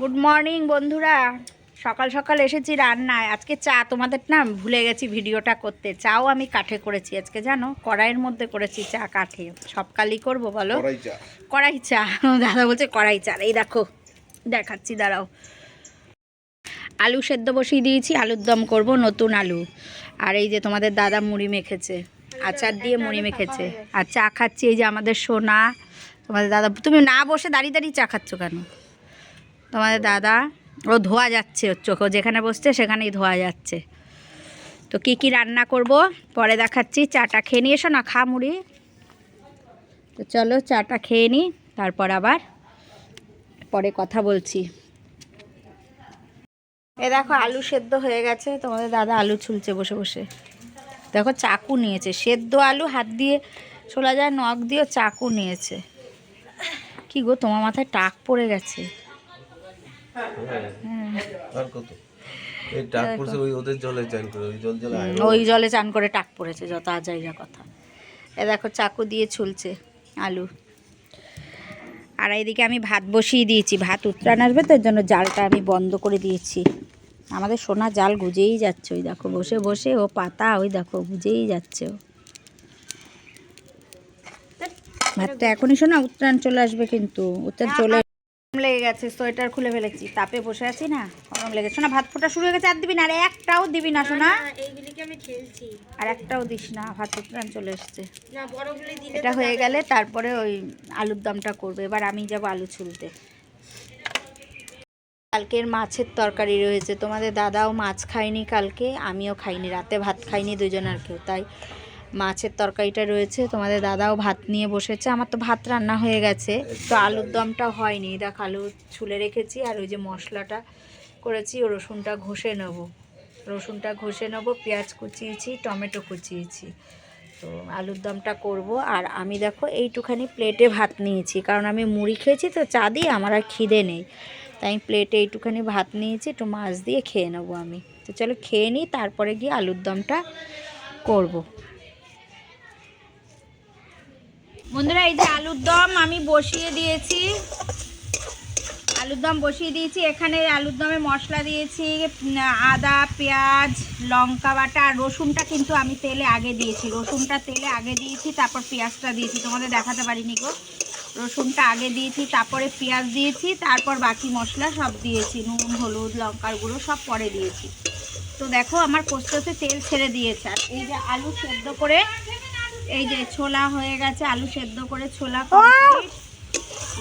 Good morning বন্ধুরা। সকাল সকাল এসেছি রান্নায়। আজকে চা তোমাদের না ভুলে গেছি ভিডিওটা করতে। চাও আমি কাঠে করেছি আজকে জানো? কড়াইয়ের মধ্যে করেছি চা কাঠে। সব কালই করব বলো? কড়াই চা। কড়াই চা। দাদা বলছে কড়াই চা। এই দেখো দেখাচ্ছি দাঁড়াও। আলু সেদ্ধ বসিয়ে দিয়েছি আলুর দম করব নতুন আলু। আর এই যে তোমাদের দাদা মুড়ি মেখেছে। আচার দিয়ে মুড়ি মেখেছে। আর চা খাচ্ছি এই যে আমাদের সোনা। তোমাদের দাদা তুমি না বসে দাঁড়িয়ে দাঁড়িয়ে চা খাচ্ছ কেন? তোমাদের দাদা, ও ধোয়া যাচ্ছে ওর চোখে যেখানে বসছে সেখানেই ধোয়া যাচ্ছে। তো কি কি রান্না করব? পরে দেখাচ্ছি, চাটা খেয়ে নিয়ে এসো না, খা মুড়ি। তো চলো, চাটা খেয়ে নিই তারপর আবার পরে কথা বলছি। এ দেখো, আলু সেদ্ধ হয়ে গেছে, তোমাদের দাদা আলু ছুলছে বসে বসে। দেখো, চাকু নিয়েছে, সেদ্ধ আলু হাত দিয়ে ছোলা যায়, নখ দিয়েও চাকু নিয়েছে। কি গো, তোমার মাথায় টাক পড়ে গেছে। আর কত? এই টাক পড়ছে ওই ওদের জলে চান করে ওই জল জলে ওই জলে চান করে টাক পড়েছে যত আজাইরা কথা। এ দেখো চাকু দিয়ে ছুলছে আলু। আর এইদিকে আমি ভাত বসিয়ে দিয়েছি ভাত উত্তরাণ আসবে তো জন্য জালটা আমি বন্ধ করে দিয়েছি। আমাদের সোনা জাল গুজেই যাচ্ছে ওই দেখো বসে বসে ও পাতা ওই দেখো গুজেই যাচ্ছে ও। ভাতটা এখনই শোনা উত্তরাণ চলে আসবে কিন্তু উত্তরাণ চলে গরম লেগে গেছে সোয়েটার খুলে ফেলেছি তাপে বসে আছি না গরম লেগেছে শোনা ভাত ফোটা শুরু হয়ে গেছে আর দিবি না আর একটাও দিবি না শোনা আর একটাও দিস না ভাত উত্তরাণ চলে এসছে। না বড়গুলি দিলে এটা হয়ে গেলে তারপরে ওই আলুর দমটা করবে। এবার আমি যাব আলু ছুলতে। কালকের মাছের তরকারি রয়েছে। তোমাদের দাদাও মাছ খায়নি কালকে আমিও খাইনি রাতে ভাত খাইনি দুজন আর কেউ। তাই মাছের তরকারিটা রয়েছে, তোমাদের দাদাও ভাত নিয়ে বসেছে। আমার তো ভাত রান্না হয়ে গেছে, তো আলুর দমটা হয়নি। দেখ, আলু ছুলে রেখেছি আর ওই যে মশলাটা করেছি, ও রসুনটা ঘষে নেব। রসুনটা ঘষে নেব, পেঁয়াজ কুচিয়েছি, টমেটো কুচিয়েছি। তো আলুর দমটা করব। আর আমি দেখো এইটুখানি প্লেটে ভাত নিয়েছি, কারণ আমি মুড়ি খেয়েছি তো চা দিয়ে আমার আর খিদে নেই। তাই আমি প্লেটে এইটুখানি ভাত নিয়েছি, একটু মাছ দিয়ে খেয়ে নেব আমি। তো চলো খেয়ে নিই, তারপরে গিয়ে আলুর দমটা করব। বন্ধুরা, এই যে আলুর দম আমি বসিয়ে দিয়েছি। আলুর দম বসিয়ে দিয়েছি। এখানে আলুর দমে মশলা দিয়েছি আদা, পেঁয়াজ, লঙ্কা বাটা আর রসুনটা কিন্তু আমি তেলে আগে দিয়েছি। রসুনটা তেলে আগে দিয়েছি, তারপর পেঁয়াজটা দিয়েছি। তোমাদের দেখাতে পারিনি গো। রসুনটা আগে দিয়েছি, তারপরে পেঁয়াজ দিয়েছি, তারপর বাকি মশলা সব দিয়েছি। নুন, হলুদ, লঙ্কার গুঁড়ো সব পরে দিয়েছি। তো দেখো, আমার কষতে তেল ছেড়ে দিয়েছে। আর এই যে আলু সেদ্ধ করে এই যে ছোলা হয়ে গেছে আলু সেদ্ধ করে ছোলা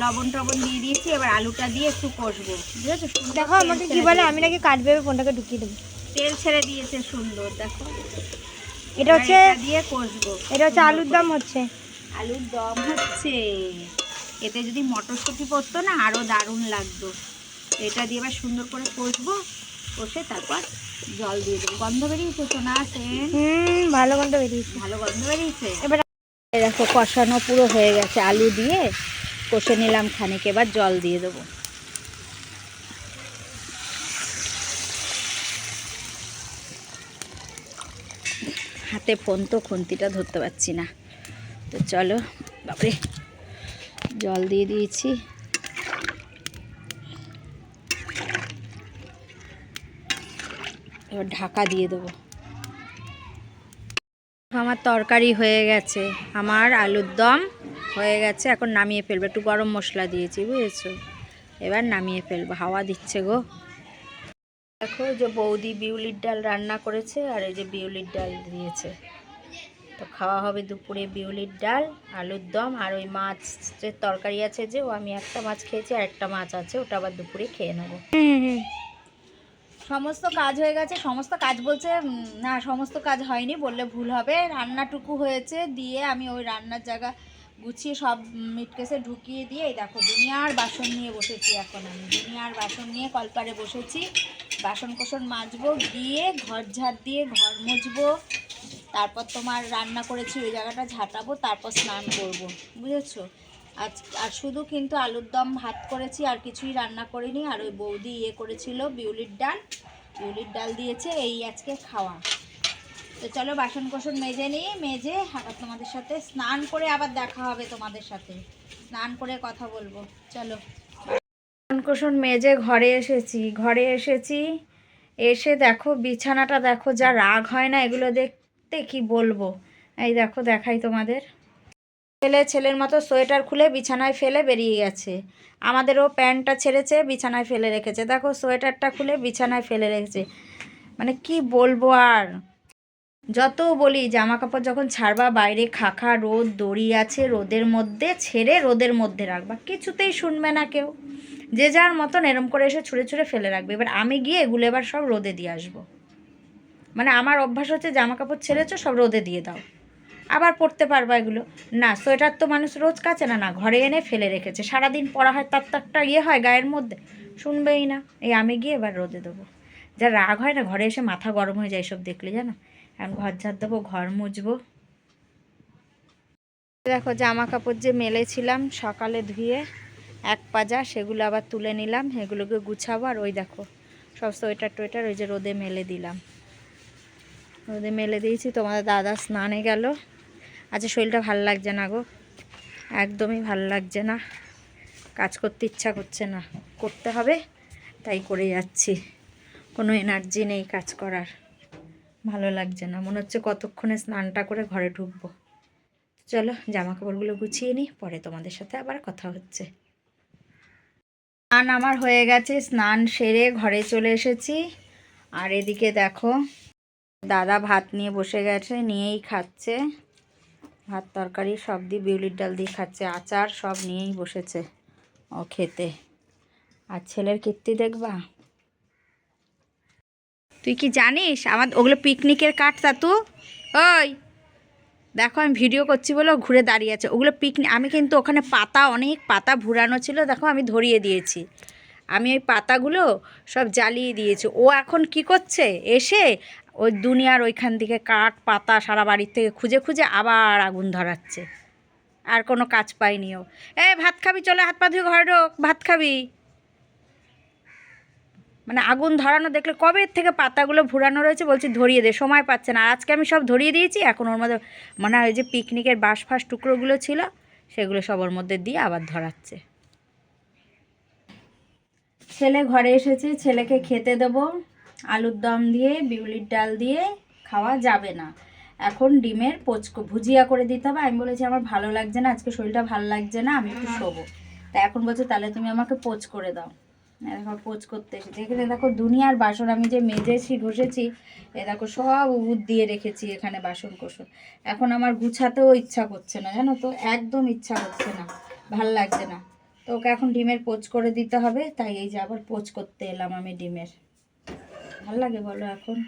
লবণ টবণ দিয়ে দিয়েছি এবার আলুটা দিয়ে একটু কষবো। বুঝেছ? দেখো আমাকে কি বলে আমি নাকি কাটবে ফোনটাকে ঢুকিয়ে দেবো। তেল ছেড়ে দিয়েছে সুন্দর দেখো। এটা হচ্ছে দিয়ে কষবো। এটা হচ্ছে আলুর দম হচ্ছে। আলুর দম হচ্ছে। এতে যদি মটরশুঁটি পড়তো না আরও দারুণ লাগতো। এটা দিয়ে এবার সুন্দর করে কষবো। কষে তারপর জল দিয়ে দেবো। গন্ধ বেরিয়েছে সোনা সেন? হুম ভালো গন্ধ বেরিয়েছে। ভালো গন্ধ বেরিয়েছে? এবার দেখো কষানো পুরো হয়ে গেছে আলু দিয়ে কষে নিলাম খানিক এবার জল দিয়ে দেবো। হাতে ফোন তো খুন্তিটা ধরতে পারছি না। তো চলো বাপরে জল দিয়ে দিয়েছি। এবার ঢাকা দিয়ে দেবো। আমার তরকারি হয়ে গেছে। আমার আলুর দম হয়ে গেছে। এখন নামিয়ে ফেলব। একটু গরম মশলা দিয়েছি, বুঝেছ? এবার নামিয়ে ফেলব। হাওয়া দিচ্ছে গো। দেখো যে বৌদি বিউলির ডাল রান্না করেছে আর এই যে বিউলির ডাল দিয়েছে। তো খাওয়া হবে দুপুরে বিউলির ডাল, আলুর দম আর ওই মাছের তরকারি আছে যে, ও আমি একটা মাছ খেয়েছি আর একটা মাছ আছে, ওটা আবার দুপুরে খেয়ে নেব। সমস্ত কাজ হয়ে গেছে, সমস্ত কাজ বলছে না, সমস্ত কাজ হয়নি, বললে ভুল হবে। রান্নাটুকু হয়েছে, দিয়ে আমি ওই রান্নার জায়গা গুছিয়ে সব মিটকেসে ঢুকিয়ে দিয়ে, এই দেখো, দুনিয়ার বাসন নিয়ে বসেছি এখন আমি। দুনিয়ার বাসন নিয়ে কলপারে বসেছি। বাসন কোসন মাজবো গিয়ে ঘর ঝাড় দিয়ে ঘর মুছবো তারপর তোমার রান্না করেছি, ওই জায়গাটা ঝাঁটাবো, তারপর স্নান করব। বুঝেছ? আজ, আর শুধু কিন্তু আলুর দম ভাত করেছি, আর কিছুই রান্না করিনি। আর ওই বৌদি ইয়ে করেছিল, বিউলির ডাল। বিউলির ডাল দিয়েছে, এই আজকে খাওয়া। তো চলো বাসন কোসন মেজে নিই, মেজে আবার তোমাদের সাথে স্নান করে আবার দেখা হবে তোমাদের সাথে। স্নান করে কথা বলব। চলো। বাসন কোসন মেজে ঘরে এসেছি। ঘরে এসেছি, এসে দেখো বিছানাটা দেখো, যা রাগ হয় না এগুলো দেখতে কি বলব? এই দেখো দেখাই তোমাদের। ছেলে ছেলের মতো সোয়েটার খুলে বিছানায় ফেলে বেরিয়ে গেছে। আমাদেরও প্যান্টটা ছেড়েছে, বিছানায় ফেলে রেখেছে। দেখো, সোয়েটারটা খুলে বিছানায় ফেলে রেখেছে। মানে কি বলব আর? যত বলি জামা কাপড় যখন ছাড়বা, বাইরে খাখা, রোদ, দড়ি আছে রোদের মধ্যে, ছেড়ে রোদের মধ্যে রাখবা। কিছুতেই শুনবে না কেউ। যে যার মতন এরম করে এসে ছুঁড়ে ছুঁড়ে ফেলে রাখবে। এবার আমি গিয়ে এগুলো এবার সব রোদে দিয়ে আসব। মানে আমার অভ্যাস হচ্ছে জামা কাপড় ছেড়েছো, সব রোদে দিয়ে দাও। আবার পরতে পারবা এগুলো। না, সোয়েটার তো মানুষ রোজ কাচে না না, ঘরে এনে ফেলে রেখেছে। সারাদিন পরা হয়, তার তো একটা ইয়ে হয় গায়ের মধ্যে। শুনবেই না। এই আমি গিয়ে এবার রোদে দেবো। যা রাগ হয় না, ঘরে এসে মাথা গরম হয়ে যায় সব দেখলে জানো? এখন ঘর ঝাড় দেবো, ঘর মুছবো। দেখো জামা কাপড় যে মেলেছিলাম সকালে ধুয়ে, এক পাজা সেগুলো আবার তুলে নিলাম, এগুলোকে গুছাবো। আর ওই দেখো, সব সোয়েটার টোয়েটার ওই যে রোদে মেলে দিলাম। রোদে মেলে দিয়েছি, তোমাদের দাদা স্নানে গেল। আচ্ছা শরীরটা ভালো লাগছে না গো? একদমই ভালো লাগছে না। কাজ করতে ইচ্ছা করছে না। করতে হবে, তাই করে যাচ্ছি। কোনো এনার্জি নেই কাজ করার। ভালো লাগছে না। মনে হচ্ছে কতক্ষণে স্নানটা করে ঘরে ঢুকবো। চলো জামা কাপড়গুলো গুছিয়ে নিই, পরে তোমাদের সাথে আবার কথা হচ্ছে। স্নান আমার হয়ে গেছে, স্নান সেরে ঘরে চলে এসেছি। আর এদিকে দেখো, দাদা ভাত নিয়ে বসে গেছে, নিয়েই খাচ্ছে। ভাত, তরকারি সব দিয়ে বিউলির ডাল দিয়ে খাচ্ছে। আচার সব নিয়েই বসেছে ও খেতে। আর ছেলের কীর্তি দেখবা? তুই কি জানিস? আমার ওগুলো পিকনিকের কাঠ তু ওই, দেখো আমি ভিডিও করছি বলে ঘুরে দাঁড়িয়ে আছে। ওগুলো পিকনিক আমি কিন্তু ওখানে পাতা, অনেক পাতা ভুরানো ছিল, দেখো আমি ধরিয়ে দিয়েছি। আমি ওই পাতাগুলো সব জ্বালিয়ে দিয়েছি। ও এখন কি করছে? এসে ওই দুনিয়ার ওইখান থেকে কাঠ, পাতা সারা বাড়ির থেকে খুঁজে খুঁজে আবার আগুন ধরাচ্ছে। আর কোনো কাজ পাইনি ও। এ, ভাত খাবি? চলে হাত পা ধুয়ে ঘরে ঢোক, ভাত খাবি? মানে আগুন ধরানো দেখলে কবে থেকে পাতাগুলো ভুরানো রয়েছে বলছি ধরিয়ে দে, সময় পাচ্ছে না। আজকে আমি সব ধরিয়ে দিয়েছি, এখন ওর মধ্যে মানে ওই যে পিকনিকের বাঁশ ফাঁস টুকরোগুলো ছিল, সেগুলো সব ওর মধ্যে দিয়ে আবার ধরাচ্ছে। ছেলে ঘরে এসেছে, ছেলেকে খেতে দেবো। আলুর দম দিয়ে, বিউলির ডাল দিয়ে খাওয়া যাবে না। এখন ডিমের পোচকো ভুজিয়া করে দিতে হবে। আমি বলেছি, আমার ভালো লাগছে না, আজকে শরীরটা ভালো লাগছে না, আমি একটু শোবো। তা এখন বলছে, তাহলে তুমি আমাকে পোচ করে দাও। দেখো, পোচ করতে এসেছি। এখানে দেখো, দুনিয়ার বাসন আমি যে মেজেছি, ঘষেছি, এ দেখো, সব উদ দিয়ে রেখেছি এখানে বাসন কোসন। এখন আমার গুছাতেও ইচ্ছা করছে না, জানো তো? একদম ইচ্ছা করছে না, ভালো লাগছে না। তো ওকে এখন ডিমের পোচ করে দিতে হবে, তাই এই যে আবার পোচ করতে এলাম আমি ডিমের। ভালো লাগে বলো এখন।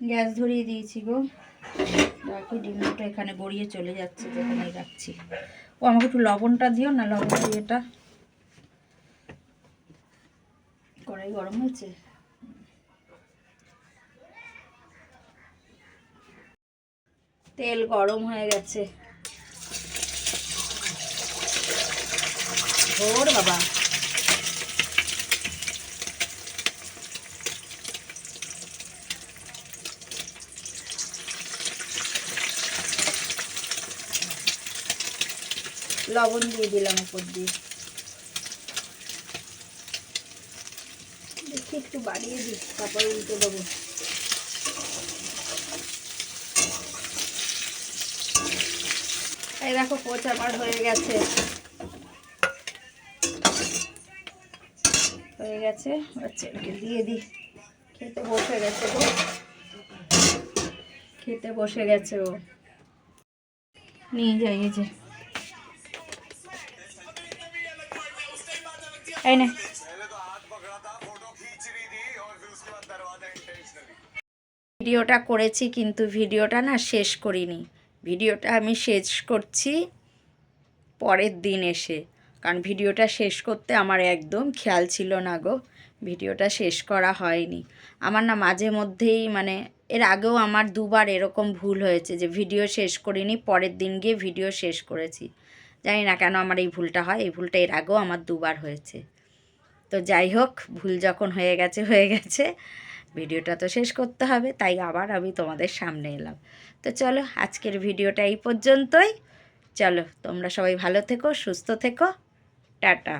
গ্যাস ধরিয়ে দিয়েছি গো। বাকি ডিমটা এখানে গড়িয়ে চলে যাচ্ছে যেখানে রাখছি। ও, আমাকে একটু লবণটা দিও না লবণ দিয়েটা কড়াই গরম হয়েছে? তেল গরম হয়ে গেছে। ওর বাবা। লবণ দিয়ে দিলাম উপর দিয়ে। দেখি একটু বাড়িয়ে দিই, তারপরে উল্টে দেবো। এই দেখো আমার হয়ে গেছে। হয়ে গেছে বাচ্চাকে দিয়ে দিই। খেতে বসে গেছে গো। খেতে বসে গেছে ও। নিয়ে যাই এই যে। এই ভিডিওটা করেছি কিন্তু ভিডিওটা না শেষ করিনি। ভিডিওটা আমি শেষ করছি পরের দিন এসে। কারণ ভিডিওটা শেষ করতে আমার একদম খেয়াল ছিল না গো। ভিডিওটা শেষ করা হয়নি। আমার না মাঝে মধ্যেই মানে এর আগেও আমার দুবার এরকম ভুল হয়েছে যে ভিডিও শেষ করিনি, পরের দিন গিয়ে ভিডিও শেষ করেছি। জানি না কেন আমার এই ভুলটা হয়। এই ভুলটা এর আগেও আমার দুবার হয়েছে। তো যাই হোক, ভুল যখন হয়ে গেছে হয়ে গেছে। ভিডিওটা তো শেষ করতে হবে, তাই আবার আমি তোমাদের সামনে এলাম। তো চলো, আজকের ভিডিওটা এই পর্যন্তই। চলো, তোমরা সবাই ভালো থেকো, সুস্থ থেকো। টাটা।